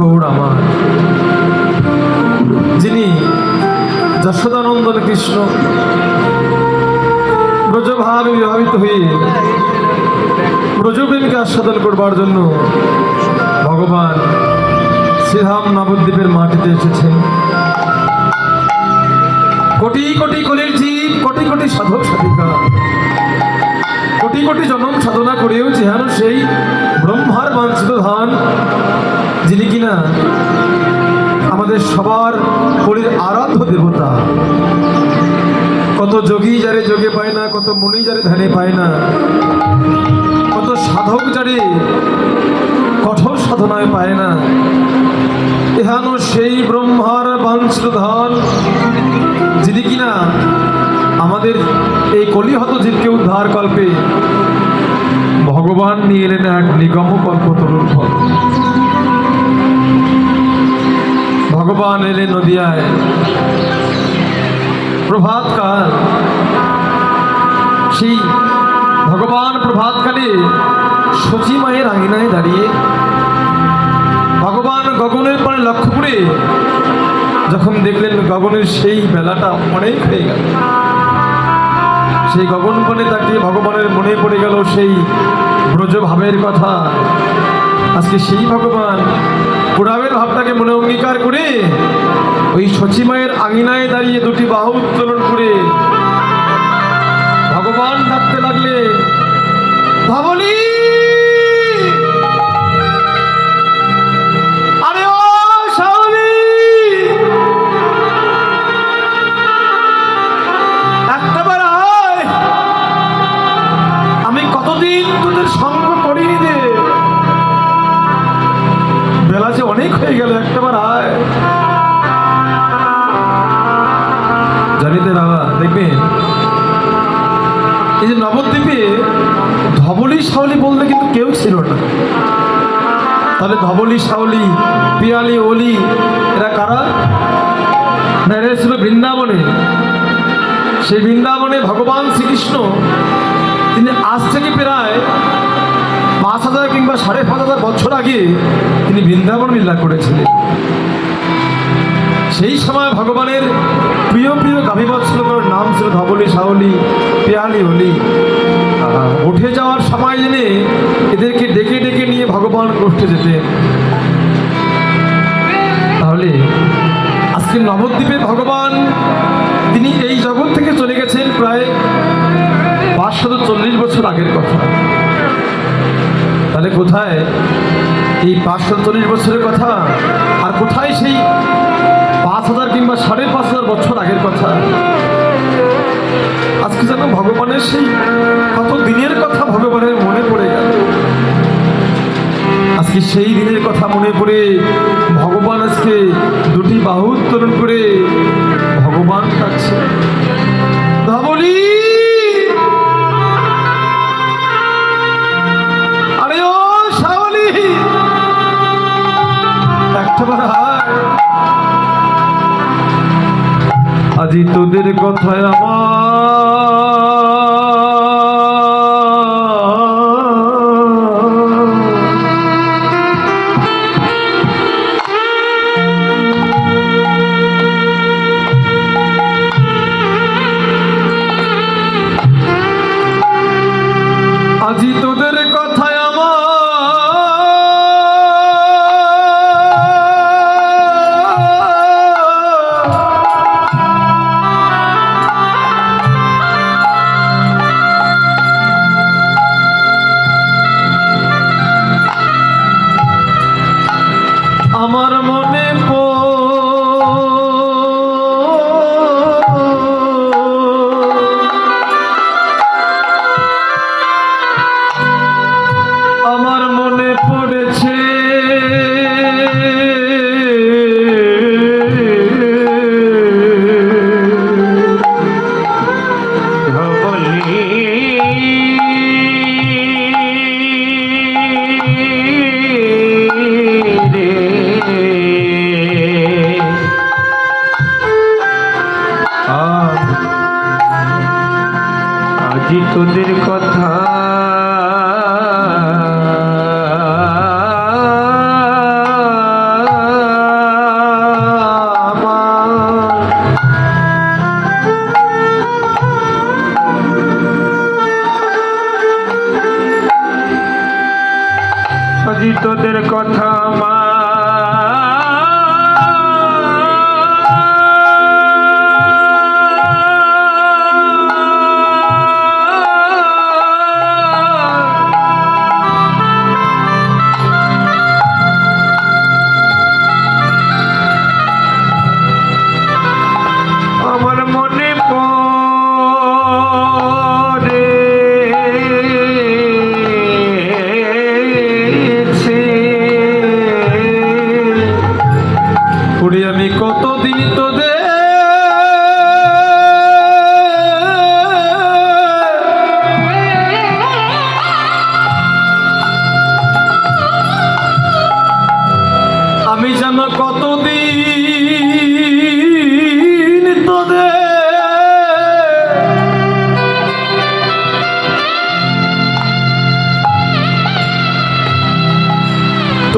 গৌর আমার। যিনি যশোদানন্দন কৃষ্ণ ব্রজভাবে বিভাবিত হয়ে ব্রজপ্রেমকে আস্বাদন করবার জন্য ভগবান শ্রীধাম নবদ্বীপের মাটিতে এসেছেন। কোটি কোটি কলির জীব, কোটি কোটি সাধক সাধিকা। কোটি কোটি জনম সাধনা করেও যেন সেই ব্রহ্মার বাঞ্ছিত ধান, যিনি কিনা আমাদের সবার কলির আরাধ্য দেবতা। কত যোগী যারে যোগে পায় না, কত মুনি যারে ধ্যানে পায় না, কত সাধক যারে কঠোর সাধনায় পায় না, এহানো সেই ব্রহ্মার বাঞ্ছিত ধান, যিনি কিনা আমাদের এই কলিহত জীবকে উদ্ধার কল্পে ভগবান নিয়ে এলেন এক নিগম কল্প তরুণ ফল ভগবান এলেন নদিয়ায়। প্রভাতকাল সেই ভগবান প্রভাতকালে সচী মায়ের আঙিনায় দাঁড়িয়ে ভগবান গগনের পানে লক্ষ্য করে যখন দেখলেন গগনের সেই বেলাটা অনেক হয়ে গেল। সেই গগনপণে তাকে ভগবানের মনে পড়ে গেল সেই ব্রজভাবের কথা। আজকে সেই ভগবান পুরাবের ভাবটাকে মনে অঙ্গীকার করে ওই সচিমায়ের আঙিনায় দাঁড়িয়ে দুটি বাহু উত্তোলন করে ভগবান ডাকতে লাগলে ভাবলি তাহলে ধবলি, শাওলি পিয়ালি ওলি, এরা কারা? না, এরা ছিল বৃন্দাবনে। সেই বৃন্দাবনে ভগবান শ্রীকৃষ্ণ, তিনি আজ থেকে প্রায় পাঁচ হাজার কিংবা সাড়ে পাঁচ হাজার বছর আগে তিনি বৃন্দাবন লীলা করেছিলেন। সেই সময় ভগবানের প্রিয় প্রিয় গাভীবৎসলগুলোর নাম ছিল ধবলি সাহলি পেয়ালি হলি উঠে যাওয়ার সময় জেনে এদেরকে ডেকে ডেকে ভগবান গোষ্ঠে যেতেন তাহলে আজকে নবদ্বীপে ভগবান, তিনি এই জগৎ থেকে চলে গেছেন প্রায় পাঁচশত চল্লিশ বছর আগের কথা। তাহলে কোথায় এই পাঁচশো চল্লিশ বছরের কথা? আর কোথায় সেই পাঁচ হাজার কিংবা সাড়ে পাঁচ হাজার বছর আগের কথা? আজকে যেন ভগবানের সেই কত দিনের কথা আজকে সেই দিনের কথা মনে পড়ে, ভগবান আজকে দুটি বাহু উত্তোলন করে ভগবান কাছে আরে ও শাওলি আজি তোদের কথায় আমার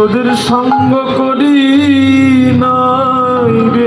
তোদের সঙ্গ করি নাই রে।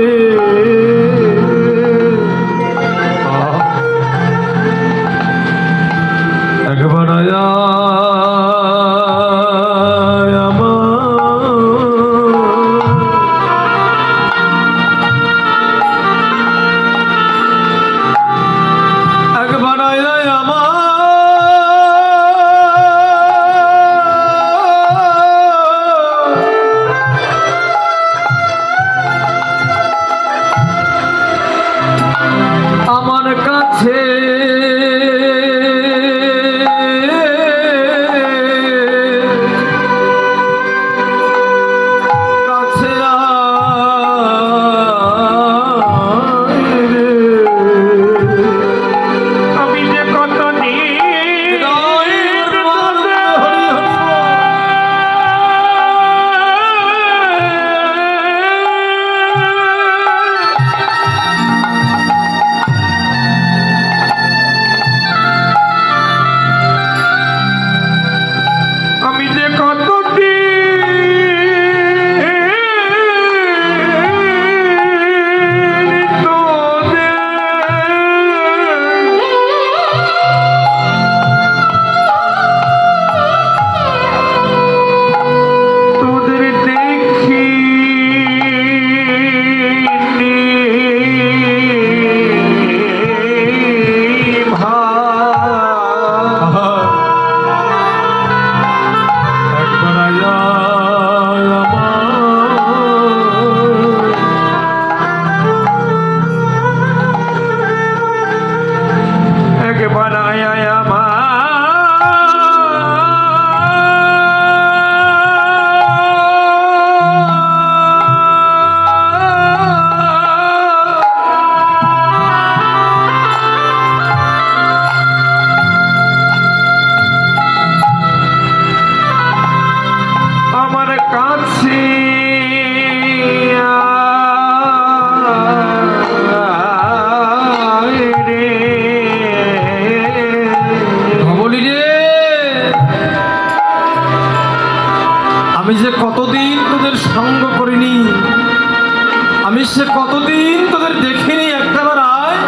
সে কতদিন তোদের দেখিনি? একটাবার আয়।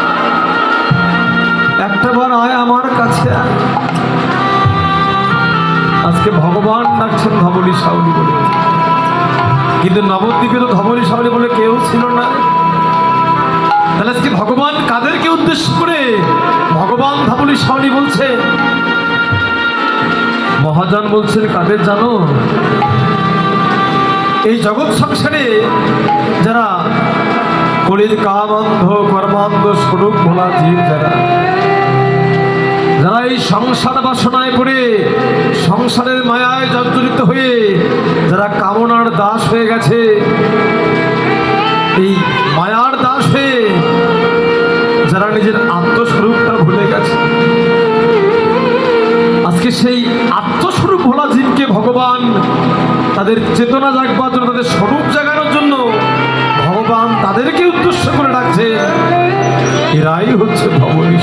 একটাবার আয় আমার কাছে। আজকে ভগবান ডাকছেন ধবলি সাউলি বলে। কিন্তু নবদ্বীপে তো ধবলি সাউলি বলে কেউ ছিল না। তাহলে আজকে ভগবান কাদেরকে উদ্দেশ্য করে ভগবান ধবলি সাউলি বলছে? মহাজন বলছেন, কাদের জানো? এই জগৎ সংসারে যারা কলির কামান্ধ, কর্মান্ধ স্বরূপ ভোলা জীব যারা যারা এই সংসার বাসনায় পড়ে, সংসারের মায়ায় জর্জরিত হয়ে যারা কামনার দাস হয়ে গেছে, এই মায়ার দাস হয়ে যারা নিজের আত্মস্বরূপটা ভুলে গেছে। আজকে সেই আত্মস্বরূপ ভোলা জীবকে ভগবান তাদের চেতনা জাগবার জন্য তাদের স্বরূপ জাগানোর জন্য ভগবান তাদেরকে উদ্দেশ্য করে ডাকছে। এরাই হচ্ছে ভবনী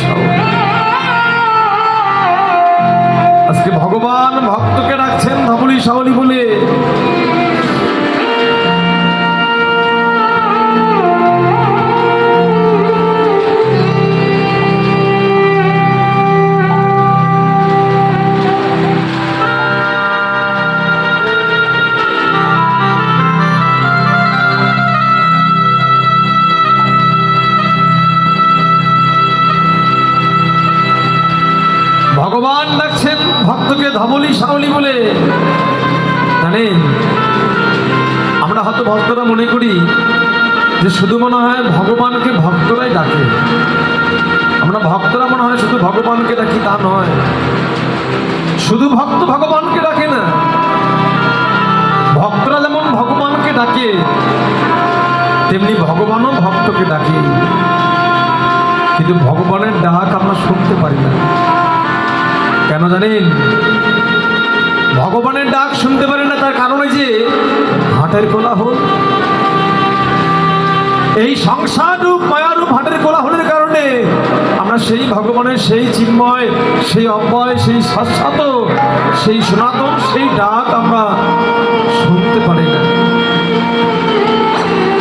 আজকে ভগবান ভক্তকে ডাকছেন ধবলি সাউলি বলে। জানেন, আমরা হয়তো ভক্তরা মনে করি যে শুধু মনে হয় ভগবানকে ভক্তরাই ডাকে। আমরা ভক্তরা মনে হয় শুধু ভগবানকে ডাকি, তা নয়। শুধু ভক্ত ভগবানকে ডাকে না, ভক্তরা যেমন ভগবানকে ডাকে, তেমনি ভগবানও ভক্তকে ডাকে। কিন্তু ভগবানের ডাক আমরা শুনতে পারি না। কেন জানেন? ভগবানের ডাক শুনতে পারে না, তার কারণে যে হাটের কোলাহল। এই সংসার রূপ মায়ারূপ হাটের কোলাহলের কারণে আমরা সেই ভগবানের সেই চিন্ময়, সেই অব্যয়, সেই শাশ্বত সেই সনাতন, সেই ডাক আমরা শুনতে পারি না।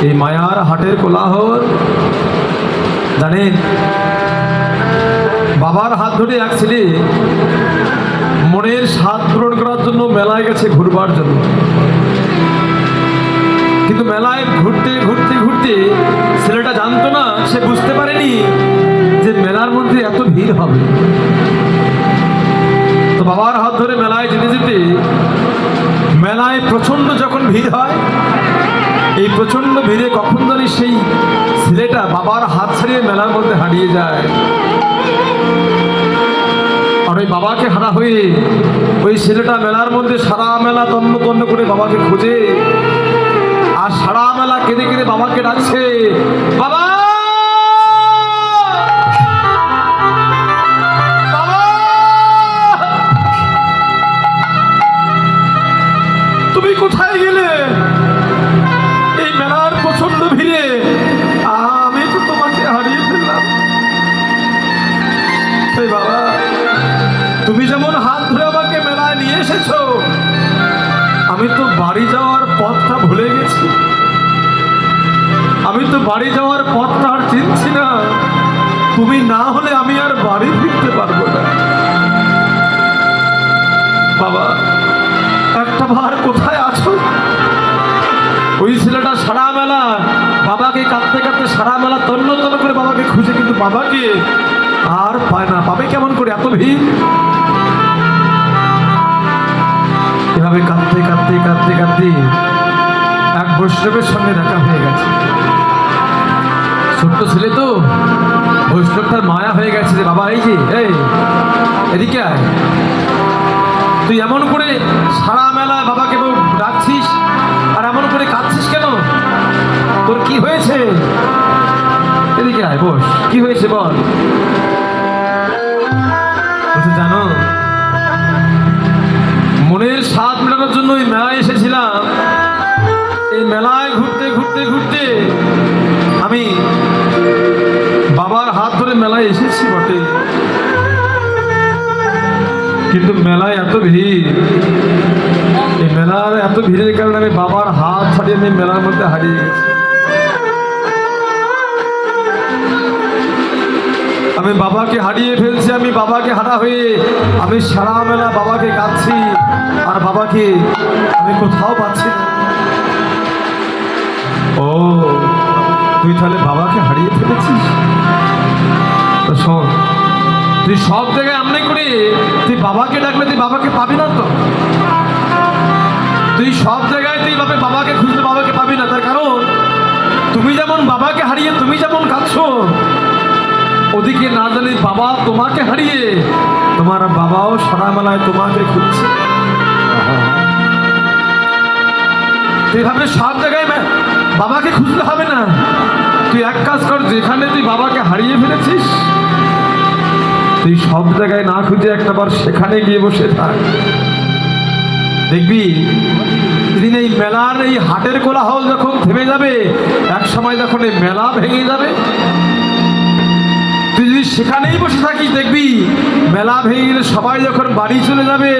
এই মায়ার হাটের কোলাহল, জানেন বাবার হাত ধরে এক ছেলে মনের স্বাদ পূরণ করার জন্য মেলায় গেছে ঘুরবার জন্য। কিন্তু মেলায় ঘুরতে ঘুরতে ঘুরতে ছেলেটা জানতো না, সে বুঝতে পারেনি যে মেলার মধ্যে এত ভিড় হবে। তো বাবার হাত ধরে মেলায় যেতে যেতে মেলায় প্রচণ্ড যখন ভিড় হয়, এই প্রচণ্ড ভিড়ে কখন জানি সেই ছেলেটা বাবার হাত ছাড়িয়ে মেলার মধ্যে হারিয়ে যায়। বাবাকে হারা হয়ে ওই ছেলেটা মেলার মধ্যে সারা মেলা তন্ন তন্ন করে বাবাকে খোঁজে আর সারা মেলা কেঁদে কেঁদে বাবাকে ডাকছে বাবা বাবা! ভুলে আমি তো বাড়ি যাওয়ার পথটা আর চিনছি না। তুমি না হলে আমি আর বাড়ি ফিরতে পারব না। বাবা, একটা বার কোথায় আছো? ওই ছেলেটা সারা মেলা বাবাকে কাঁদতে কাঁদতে সারা মেলা তন্ন তন্ন করে বাবাকে খুঁজে, কিন্তু বাবাকে আর পায় না। পাবে কেমন করে এত ভিড় এভাবে কাঁদতে কাঁদতে কাঁদতে কাঁদতে বৈষ্ণবের সঙ্গে দেখা হয়ে গেছে। ছোট্ট ছেলে তো বৈষ্ণবটার মায়া হয়ে গেছে যে, বাবা, এই যে, এই, এদিকে আয়। তুই এমন করে সারা মেলা বাবাকে ডাকছিস, আর এমন করে কাঁদছিস কেন? তোর কি হয়েছে? এদিকে আয়, বস। কি হয়েছে বল? জানো, মনের স্বাদ মেটানোর জন্য ওই মেলায় এসেছিলাম। মেলায় ঘুরতে ঘুরতে ঘুরতে আমি বাবার হাত ধরে মেলায় এসেছি বটে। কিন্তু মেলায় এত ভিড়, এই মেলার এত ভিড়ের কারণে আমি বাবার হাত ছাড়িয়ে আমি মেলার মধ্যে হারিয়ে গেছি। আমি বাবাকে হারিয়ে ফেলছি, আমি বাবাকে হারা হয়ে আমি সারা মেলা বাবাকে কাঁদছি, আর বাবাকে আমি কোথাও পাচ্ছি না। ও, তুই তাহলে বাবাকে হারিয়ে ফেলেছিস? শোন, তুই সব জায়গায় আমনে করে তুই বাবাকে ডাকলে তুই বাবাকে পাবি না তো? তুই সব জায়গায় তুই বাবা বাবাকে খুঁজতে বাবাকে পাবি না, তার কারণ তুমি যেমন বাবাকে হারিয়ে তুমি যেমন কাঁদছো, ওদিকে না জানি বাবা তোমাকে হারিয়ে তোমার বাবাও সারা মেলায় তোমাকে খুঁজছে। তুই ভাবলে সব জায়গায় বাবাকে খুঁজতে হবে না। তুই এক কাজ কর, যেখানে তুই বাবাকে হারিয়ে ফেলেছিস, তুই সব জায়গায় না খুঁজে একটাবার সেখানে গিয়ে বসে থাক। দেখবি দিন এই মেলার এই হাটের কোলাহল যখন থেমে যাবে, এক সময় যখন এই মেলা ভেঙে যাবে, তুই যদি সেখানেই বসে থাকিস, দেখবি, মেলা ভেঙে গেলে সবাই যখন বাড়ি চলে যাবে,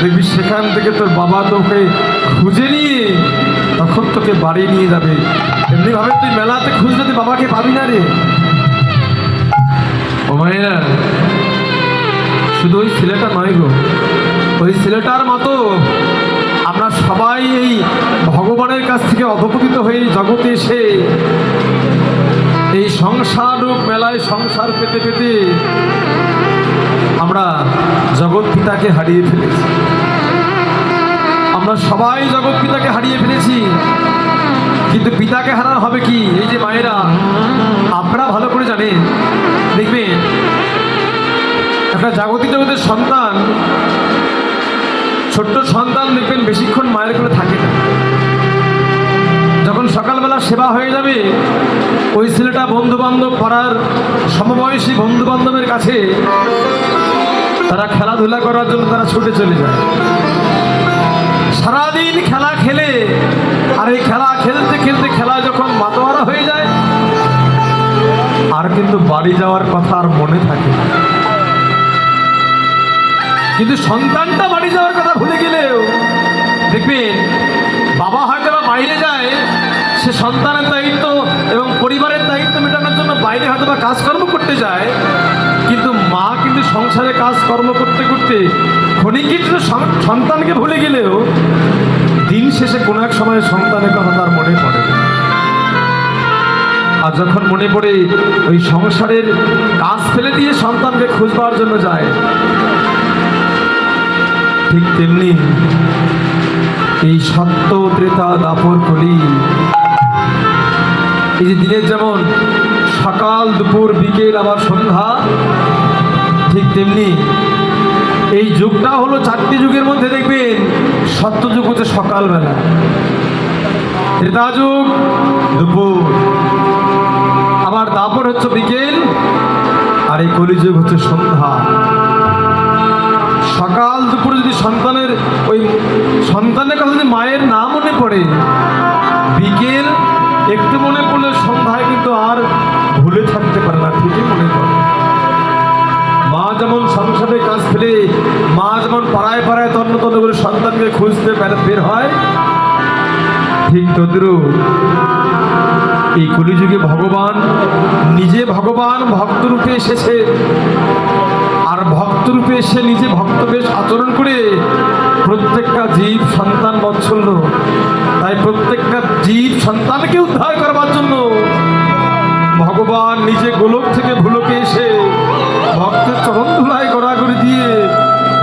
দেখবি সেখান থেকে তোর বাবা তোকে খুঁজে নিয়ে তোকে বাড়ি নিয়ে যাবে। এমনি ভাবে তুই মেলাতে খুঁজলে তুই বাবাকে পাবি না রে। শুধু ওই ছেলেটা নয় গো। ওই ছেলেটার মতো আমরা সবাই এই ভগবানের কাছ থেকে অধপতিত হয়ে জগতে এসে এই সংসার রূপ মেলায় সংসার পেতে পেতে আমরা জগৎ পিতাকে হারিয়ে ফেলেছি। আমরা সবাই জগৎ পিতাকে হারিয়ে ফেলেছি। কিন্তু পিতাকে হারার হবে কি? এই যে মায়েরা, আপনারা ভালো করে জানেন। দেখবেন, একটা জাগতিক জগতের সন্তান, ছোট্ট সন্তান দেখবেন বেশিক্ষণ মায়ের কোলে থাকে না। যখন সকালবেলা সেবা হয়ে যাবে, ওই ছেলেটা বন্ধু বান্ধব পাড়ার সমবয়সী বন্ধু বান্ধবের কাছে তারা খেলাধুলা করার জন্য তারা ছুটে চলে যায়। সারাদিন খেলা খেলে, আর এই খেলা খেলতে খেলতে খেলা যখন মাতোয়ারা হয়ে যায়, আর কিন্তু বাড়ি যাওয়ার কথা আর মনে থাকে কিন্তু সন্তানটা বাড়ি যাওয়ার কথা সে সন্তানের দায়িত্ব এবং পরিবারের দায়িত্ব মেটানোর জন্য বাইরে হয়তো বা কাজকর্ম করতে যায়, কিন্তু মা কিন্তু সংসারে কাজকর্ম করতে করতে ক্ষণিকের সন্তানকে ভুলে গেলেও দিন শেষে কোনো এক সময় সন্তানের কথা তার মনে পড়ে। আর যখন মনে পড়ে ওই সংসারের কাজ ফেলে দিয়ে সন্তানকে খুঁজবার জন্য যায়, ঠিক তেমনি এই সত্য ত্রেতা দাপর কলি। এই যে দিনের যেমন সকাল, দুপুর, বিকেল, আবার সন্ধ্যা, ঠিক তেমনি এই যুগটা হলো চারটি যুগের মধ্যে দেখবেন সত্য যুগ হচ্ছে সকালবেলা। ত্রেতা যুগ দুপুর। আবার দাপর হচ্ছে বিকেল, আর এই কলিযুগ হচ্ছে সন্ধ্যা। সকাল, দুপুরে যদি সন্তানের সন্তানের কথা যদি মায়ের না মনে পড়ে, বিকেল একটু মনে পড়লে সন্ধ্যায় কিন্তু আর ভুলে থাকতে পারে না, ঠিকই মনে পড়ে। মা যেমন সংসারে কাজ ফেলে, মা যেমন পাড়ায় পাড়ায় তন্ন তন্ন করে সন্তানকে খুঁজতে বের- হয়, ঠিক তদ্রুপ এই কলিযুগে ভগবান নিজে ভগবান ভক্তরূপে এসেছে। আর ভক্তরূপে এসে নিজে ভক্ত বেশ আচরণ করে প্রত্যেকটা জীব সন্তান বৎসল্য। তাই প্রত্যেকটা জীব সন্তানকে উদ্ধার করবার জন্য ভগবান নিজে গোলক থেকে ভুলোকে এসে ভক্তের চরণ ধুলায় গড়াগড়ি দিয়ে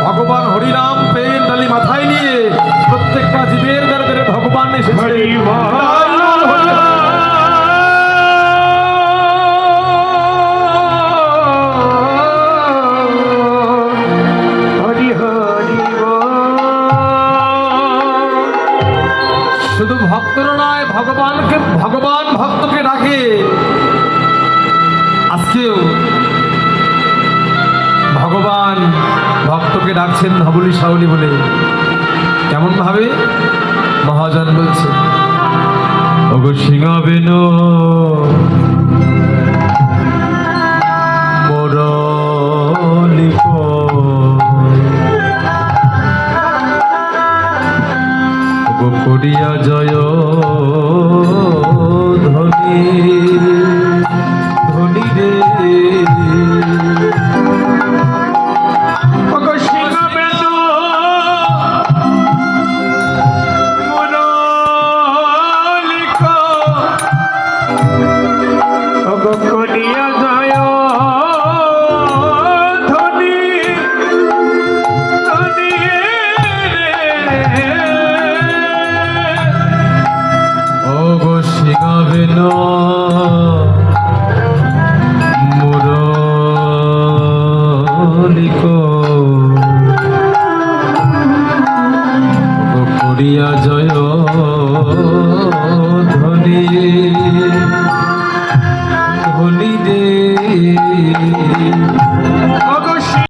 ভগবান হরিনাম পেন ডালি মাথায় নিয়ে প্রত্যেকটা জীবের দরবারে ভগবান এসেছে। ভগবানকে, ভগবান ভক্তকে ডাকে। আজকেও ভগবান ভক্তকে ডাকছেন ধবলি সাউলি বলে। কেমন ভাবে মহাজন বলছে, ওগো সিংহবেন মোরলিপ গো